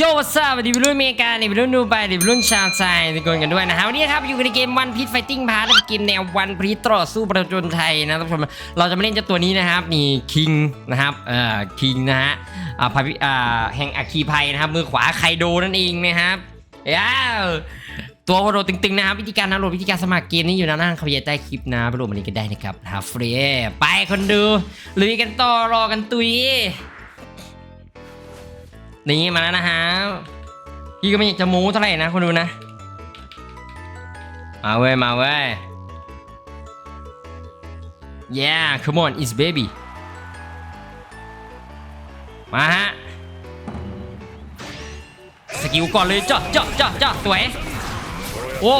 โยวัสวัสดีวัยรุ่นเมกาเนี่ยวัยรุ่นดูไบเนี่ยวัยรุ่นชาวไทยทุกคนกันด้วยนะฮะวันนี้ครับอยู่ในเกมวันพี e ไฟติ้งพาร์ทเกมแนววันพี e ต่อสู้ประจนไทยนะท่านผู้ชมเราจะมาเล่นเจ้าตัวนี้นะครับนี่คิงนะครับเอ่อคิงนะฮะอ่าพาพิอ่าแห่งอัคคีภัยนะครับมือขวาไคโดนั่นเองนะครับย้าวตัวโดตึงๆนะครับวิธีการดาวน์โหลดวิธีการสมัครเกมนี้อยู่ด้านล่างคำยันใต้คลิปนะไปโหลดมันนี้กันได้นะครับฮาฟรีไปคนดูลุยกันต่อรอกันตุย นี่มาแล้วนะฮะพี่ก็ไม่อยากจะโม้เท่าไหร่นะคนดูนะ มาเว้ยมาเว้ย yeah come on it's baby มาฮะ สกิลก่อนเลยเจาะเจาะเจาะเจาะสวย โอ้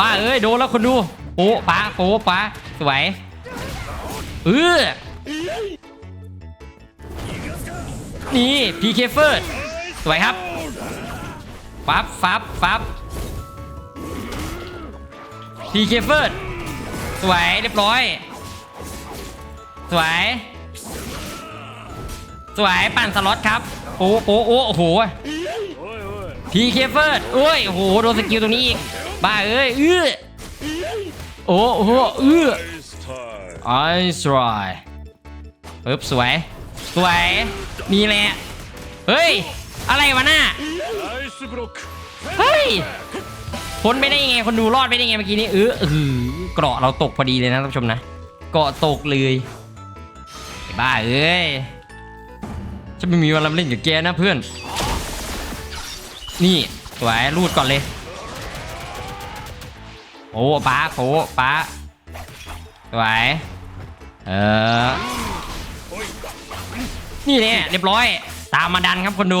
บ้าเอ้ยโดนแล้วคนดูโอ้ป้าโอ้ป้าสวยเออ นี่ PK First สวยครับฟับฟับฟับ PK First สวยเรียบร้อย สวย สวยปั่นสล็อตครับ โอ้โอ้โอ้โอ้โห PK First โอ้ยโอ้โหโดนสกิลตรงนี้อีก บ้าเอ้ยเอื้อโอ้โหเอื้อไอสไตร์ปึ๊บสวย สวยนี่แหละ เฮ้ย อะไรวะน่าเฮ้ยพ้นไปได้ยังไง คนดูรอดไปได้ยังไงเมื่อกี้นี้เออเออเกราะเราตกพอดีเลยนะท่านผู้ชมนะ เกาะตกเลยไอ้บ้าเอ้ยฉันไม่มีวลาเล่นกับแกนะเพื่อน นี่สวยรูดก่อนเลย โอ้ป้าโอ้ป้าสวยเออ นี่เนี่ยเรียบร้อย ตามมาดันครับคนดู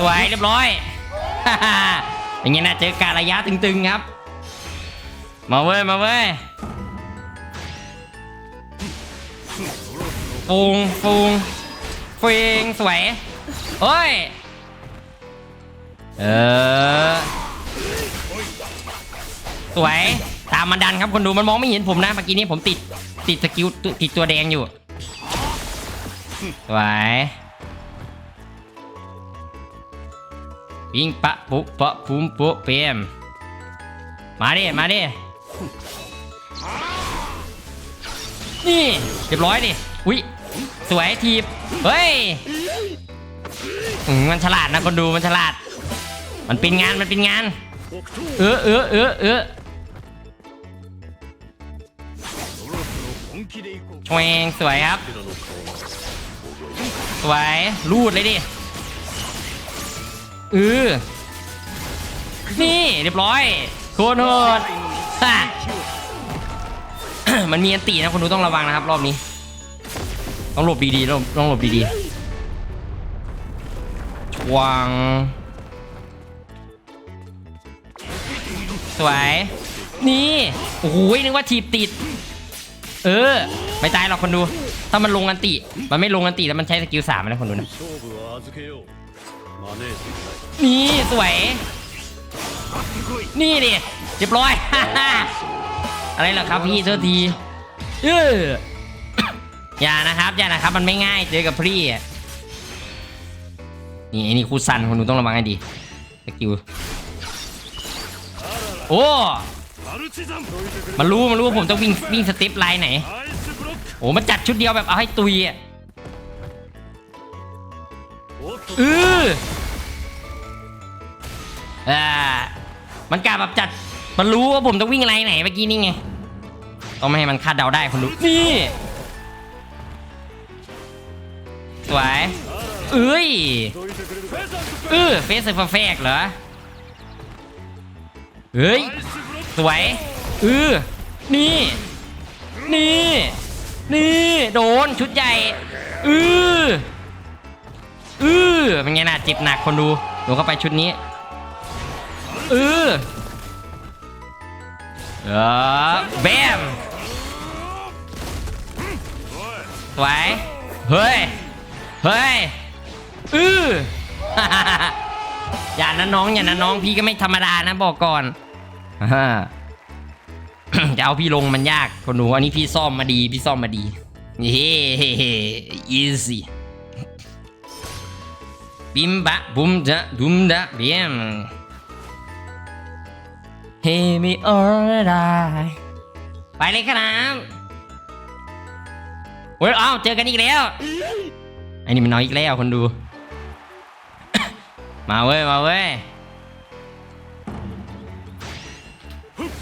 สวยเรียบร้อย อย่างงี้นะเจอการระยะตึงๆครับ มาเว้ยมาเว้ยฟูงฟูงเฟงสวยเฮ้ย เออ สวย ตามมาดันครับคนดูมันมองไม่เห็นผมนะเมื่อกี้นี้ผมติดติดสกิลติดตัวแดงอยู่ สวย ปิงปะปุปะปุมปุเปียมมาดิ มาดิ นี่เรียบร้อยดิ อุ้ยสวยทีบ เฮ้ยอืมมันฉลาดนะคนดูมันฉลาด มันเป็นงานมันเป็นงาน เออเออเออเออชวงสวยครับ สวยรูดเลยดิ เออนี่เรียบร้อยโคตรโหดฮะมันมีอันตีนะคนดูต้องระวังนะครับ รอบนี้ ต้องหลบดีๆต้องต้องหลบดีๆชวงสวย นี่โอ้โหนึกว่าทีบติด เออ ไม่ตายหรอกคนดู ถ้ามันลงอันติ มันไม่ลงอันติแล้วมันใช้สกิลสามนะคนดูนะ นี่สวย นี่ดิเรียบร้อย อะไรเหรอครับพี่เท่าทีเอออย่านะครับอย่านะครับมันไม่ง่ายเจอกับพี่อะนี่ไอ้นี่คูซันคนดูต้องระวังให้ดีสกิลโอ้มันรู้มันรู้ว่าผมต้องวิ่งวิ่งสเต็ปไลน์ไหนโอ้มันจัดชุดเดียวแบบเอาให้ตุยอะ เอออ่ามันกล้าแบบจัด มันรู้ว่าผมต้องวิ่งอะไรไหนเมื่อกี้นี่ไงต้องไม่ให้มันคาดเดาได้คนรู้นี่ สวย เอ้ยเออเฟสเซอร์แฟกเหรอ เฮ้ย สวยเออนี่ นี่ นี่ โดนชุดใหญ่เออ อือเป็นไงน่ะเจ็บหนักคนดูดูเข้าไปชุดนี้อือเออแบมสวยเฮ้ย เฮ้ยอืออย่านะน้องอย่านะน้องพี่ก็ไม่ธรรมดานะบอกก่อนจะเอาพี่ลงมันยากคนหนูอันนี้พี่ซ่อมมาดี พี่ซ่อมมาดีเฮ้เฮ้เฮ้ easy บิมบะบุมจะดุมดะเบียมเฮมิออร์ไดไปเลยครับโอ้ยเอ้าเจอกันอีกแล้วไอ้นี่มันน้อยอีกแล้วคนดู มาเว้ยมาเว้ย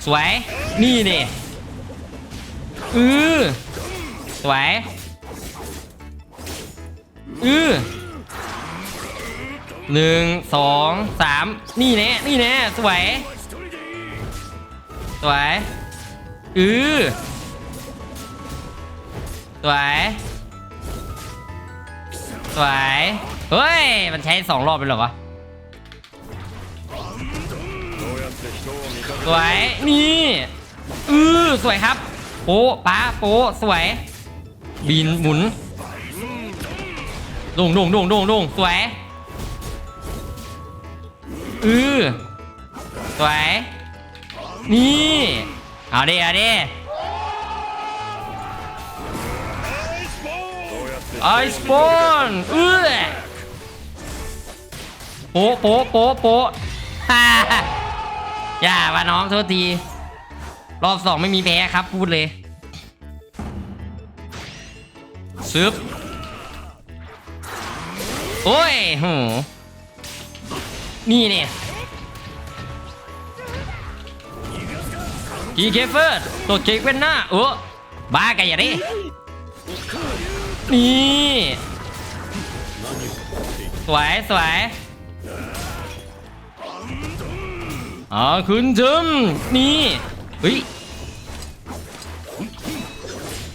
สวยนี่ดิอือสวยอือ หนึ่งสองสามนี่แน่นี่แน่สวย สวยอือสวย สวย เฮ้ย มันใช้สองรอบเป็นหรอวะ สวย นี่อือสวยครับ โป๊ป้าโป๊สวย บินหมุนโด่งโด่งโด่งโด่งโด่งสวย อือสวย นี่ เอาดิ เอาดิไอสปอนเอื้อโป๊ะโป๊ะโป๊ะโป๊ะฮ่าอย่าว่าน้องโทษที รอบสองไม่มีแพ้ครับพูดเลยซึบโอ้ยโห นี่เนี่ยกีเคเฟิร์ตัวเจกเป็นหน้าโอ้บ้ากันอย่าดินี่สวยสวยอ่าคุณจึมนี่เฮ้ย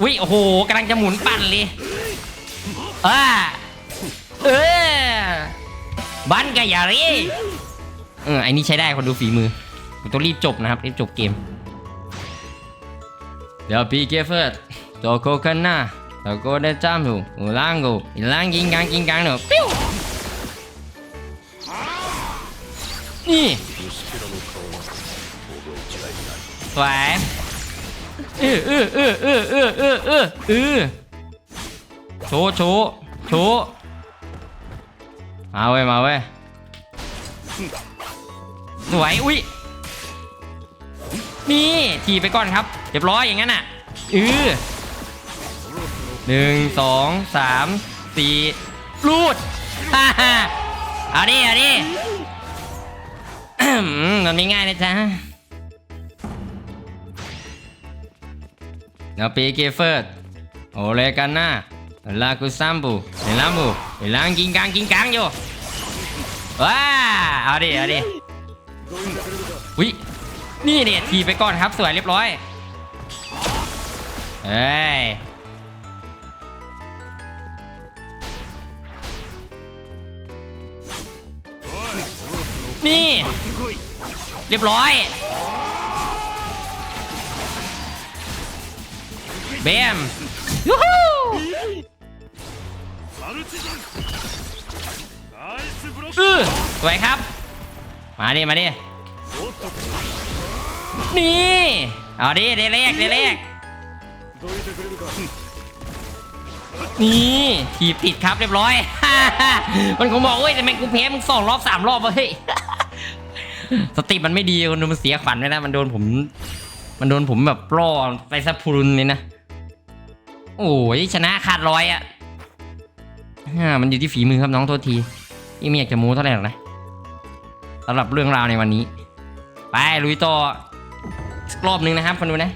วิโอ้โหกำลังจะหมุนปั่นเลยอ่าเออ บันกะยารีเออไอ้นี้ใช้ได้คนดูฝีมือผมต้องรีบจบนะครับรีบจบเกม เดี๋ยวพี่เกฟเฟอร์ตัวโคขึ้นหน้าตัวโคได้จ้ามอยู่หูล่างกูอีล่างยิงกลางยิงกลางเนอะปิ้วนี่สวยเออเออเออเออเออเออเออโชว์โชว์โชว์ มาเว้ยมาเว้ยสวยอุ้ยนี่ถีไปก่อนครับเรียบร้อยอย่างนั้นอะอือหนึ่งสองสามสี่รูดฮ่าฮ่าเอาดิเอาดิมมันไม่ง่ายนะจ๊ะนาปีเกเฟิร์ดโอเลกันนะ ลากุซัมบูเอลัมบูเอลังกิงกังกิงกังอยู่ว้าเอาดิเอาดิวินี่เนี่ยทีไปก่อนครับสวยเรียบร้อยเอ้ยนี่ เรียบร้อยเบมยูฮู อือสวยครับ มาดิมาดินี่เอาดิเดเลกเดเลกนี่ทีบติดครับเรียบร้อย มันคงบอกเว้ยแต่แม่งกูแพ้มึงสองรอบสามรอบเฮ้ยสติมันไม่ดีคนดูมันเสียขวัญเลยนะ มันโดนผม มันโดนผมแบบล่อไปซะพรุนเลยนะ โอ้ยชนะขาดร้อยอะ อ่ามันอยู่ที่ฝีมือครับน้องโทษทีที่ไม่อยากจะมูเท่าไหร่หรอกนะสำหรับเรื่องราวในวันนี้ ไปลุยต่อสักรอบหนึ่งนะครับคนดูนะ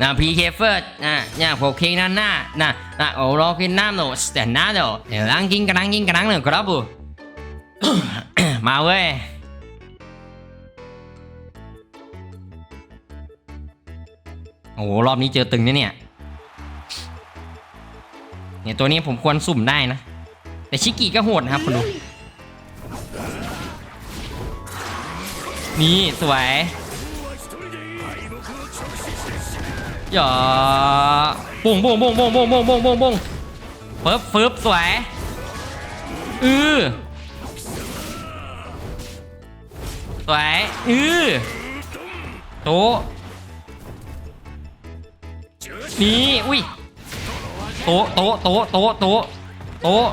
นะพีเคเฟิร์นะเนี่ยพวกเคนั่นหน้านะนะโอ้รอกินน้ำหนูแตนน้าเดี๋ยวเดี๋ยวล้างกินกระลังกินกระลังหนึ่งครับบุมาเว้ยโอ้รอบนี้เจอตึงเนี่ยเนี่ย เนี่ยตัวนี้ผมควรสุ่มได้นะ แต่ชิกิก็โหดนะครับคุณดู นี่สวยอย่าปุ้งปุ้งปุ้งปุ้งปุ้งปุ้งปุ้งปุ้งปุ้งเฟิบเฟิบสวย อือสวย อือโตนี่ อุ้ย โตะโตะโตะโตะโตะโตะ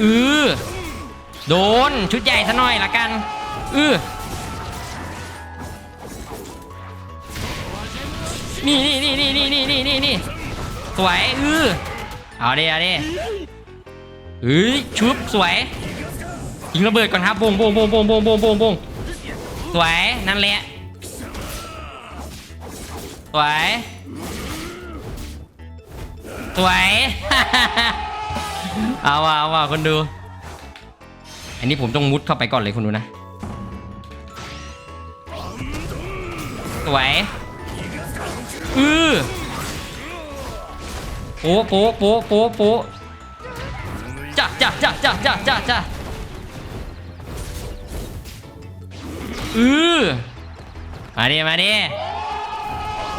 อือโดนชุดใหญ่ซะหน่อยละกันอือนี่นี่นี่นี่นี่นี่นี่นี่สวยอือเอาดิเอาดิเฮ้ยชุบสวยยิงระเบิดก่อนครับบงบงบงบงบงบงบงบงสวยนั่นแหละสวย สวย เอาว่ะเอาว่ะคนดู อันนี้ผมต้องมุดเข้าไปก่อนเลยคุณดูนะ สวย อือโป๊ะโป๊ะโป๊ะโป๊ะโป๊ะจ้าจ้าจ้าจ้าจ้าจ้าจ้าอือมาดิมาดิ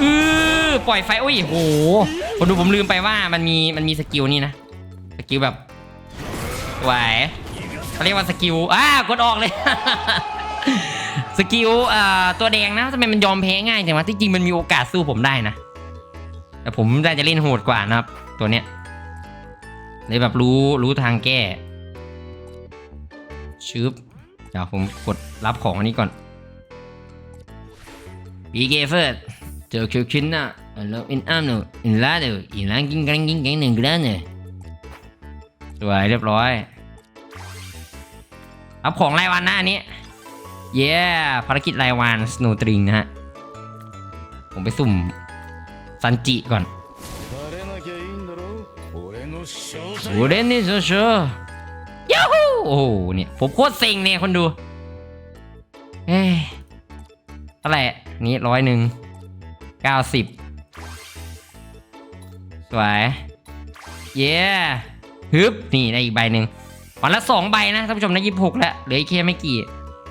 อือปล่อยไฟโอ้ยโหคนดูผมลืมไปว่ามันมีมันมีสกิลนี่นะสกิลแบบไหวเขาเรียกว่าสกิลอ้ากดออกเลย สกิลอ่าตัวแดงนะทำไมมันยอมแพ้ง่ายจังวะที่จริงมันมีโอกาสสู้ผมได้นะ แต่ผมได้จะเล่นโหดกว่านะครับ ตัวเนี้ยเลยแบบรู้รู้ทางแก้ชึบเดี๋ยวผมกดรับของอันนี้ก่อนปีเกเฟิร์ Tokyo Kidna, Love in Amno, In Lado, In Langin นกันกินกันหนึ่งกระเนี่ยสวยเรียบร้อยรับของรายวันนะอันนี้ เย้ภารกิจรายวันสโนว์ตริงนะฮะ ผมไปสุ่มซันจิก่อนโอ้เล่นนี่เชอยูฮูโอ้โหเนี่ยผมโคตรเซ็งเนี่ยคนดู เอ้ยอะไรนี่ร้อยหนึ่ง 90 สวย เย้ฮึบนี่ได้อีกใบหนึ่งวันละสองใบนะท่านผู้ชมนะยี่สิบหกแล้วเหลืออีกแค่ไม่กี่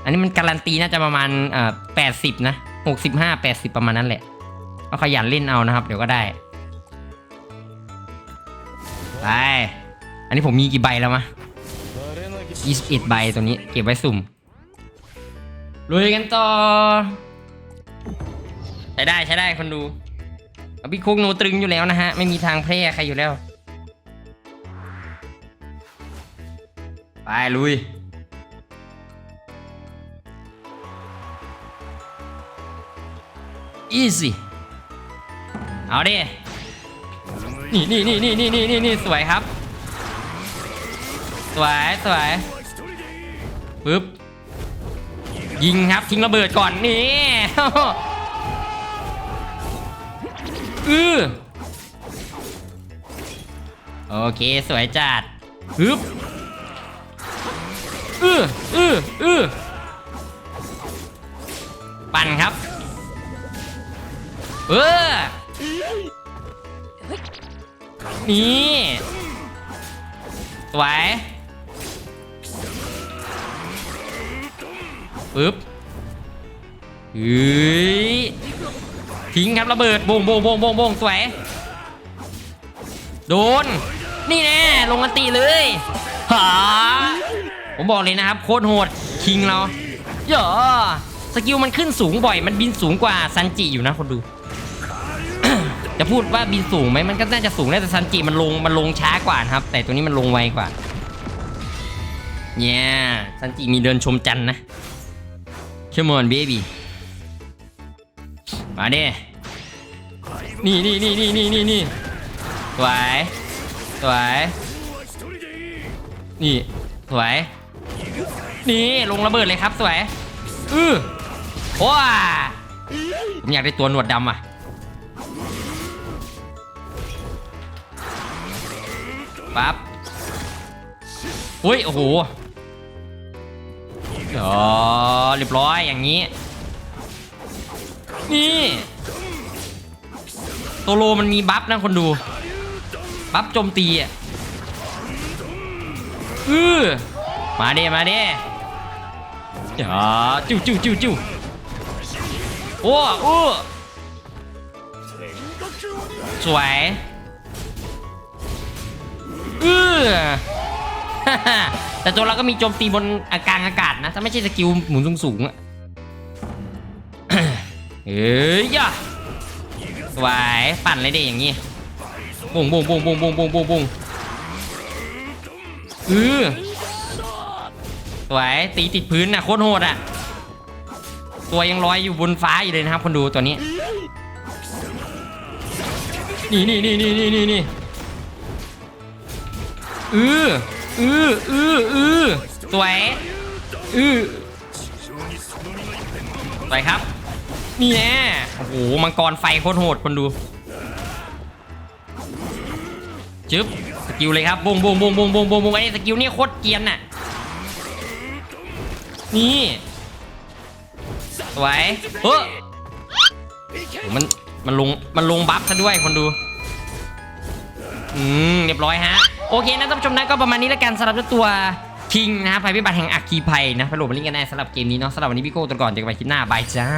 อันนี้มันการันตีน่าจะประมาณเอ่อแปดสิบนะหกสิบห้าแปดสิบประมาณนั้นแหละก็ขยันเล่นเอานะครับ เดี๋ยวก็ได้ไปอันนี้ผมมีกี่ใบแล้วมะยี่สิบใบตัวนี้เก็บไว้สุ่มลุยกันต่อ ช้ได้ใช้ได้คนดูพี่คุกโนตรึงอยู่แล้วนะฮะ ไม่มีทางแพร่ใครอยู่แล้ว ไปลุย easy เอาดิ นี่นี่นี่นี่นี่นี่นี่นี่สวยครับ สวยสวยปึ๊บ ยิงครับ ทิ้งระเบิดก่อนนี่ อือโอเคสวยจัดปึ๊บอืออืออือปั่นครับ เออนี่สวยปึ๊บเฮ้ย ทิ้งครับระเบิดโบงโบงโบงโบงโบงสวยโดน นี่แน่ลงกันตีเลยหาผมบอกเลยนะครับโคตรโหดคิงเราเยอะสกิลมันขึ้นสูงบ่อย มันบินสูงกว่าซันจิอยู่นะคนดู จะพูดว่าบินสูงไหมมันก็น่าจะสูงนะแต่ซันจิมันลงมันลงช้ากว่านะครับ แต่ตัวนี้มันลงไวกว่าเนี่ยซันจิมีเดินชมจันนะ Come on baby มาเด้นี่นี่นี่นี่นี่นี่นี่สวยสวยนี่สวยนี่ลงระเบิดเลยครับสวยอือว้าผมอยากได้ตัวหนวดดำอะปั๊บอุ้ยโอ้โหอ๋อเรียบร้อยอย่างนี้ นี่โตโลมันมีบัฟนะคนดู บัฟโจมตีอะอือมาเด้มาเด้อย่าจิ้วจิ้วจิ้วจิ้วโอ้โอ้สวยอือแต่ตัวเราก็มีโจมตีบนอากาศอากาศนะ ถ้าไม่ใช่สกิลหมุนสูงๆอะ เอ้ยย่ะสวยปั่นเลยด็อย่างงี้บุ้งบุ้งบุ้งบุ้งบุ้งบุ้งบุ้งบุ้งเออสวยตีติดพื้นน่ะโคตรโหดอะตัวยังลอยอยู่บนฟ้าอยู่เลยนะครับคนดูตัวนี้นี่นี่นี่นี่นี่นี่นี่เออเออเออเออสวยเออสวยครับ นี่แน่โอ้โหมังกรไฟโคตรโหดคนดูจึ๊บสกิลเลยครับบงบงบงบงบงบงบงไอ้สกิลนี่โคตรเกียนน่ะนี่สวยเฮ้ออมันมันลงมันลงบัฟซะด้วยคนดูอืมเรียบร้อยฮะโอเคนะท่านผู้ชมนะก็ประมาณนี้แล้วกันสำหรับตัวคิงนะครับภัยพิบัติแห่งอัคคีภัยนะไปโหลดมาลิงก์กันได้สำหรับเกมนี้เนาะสำหรับวันนี้พี่โก้ตัวก่อนเจอกันใหม่คลิปหน้าบายจ้า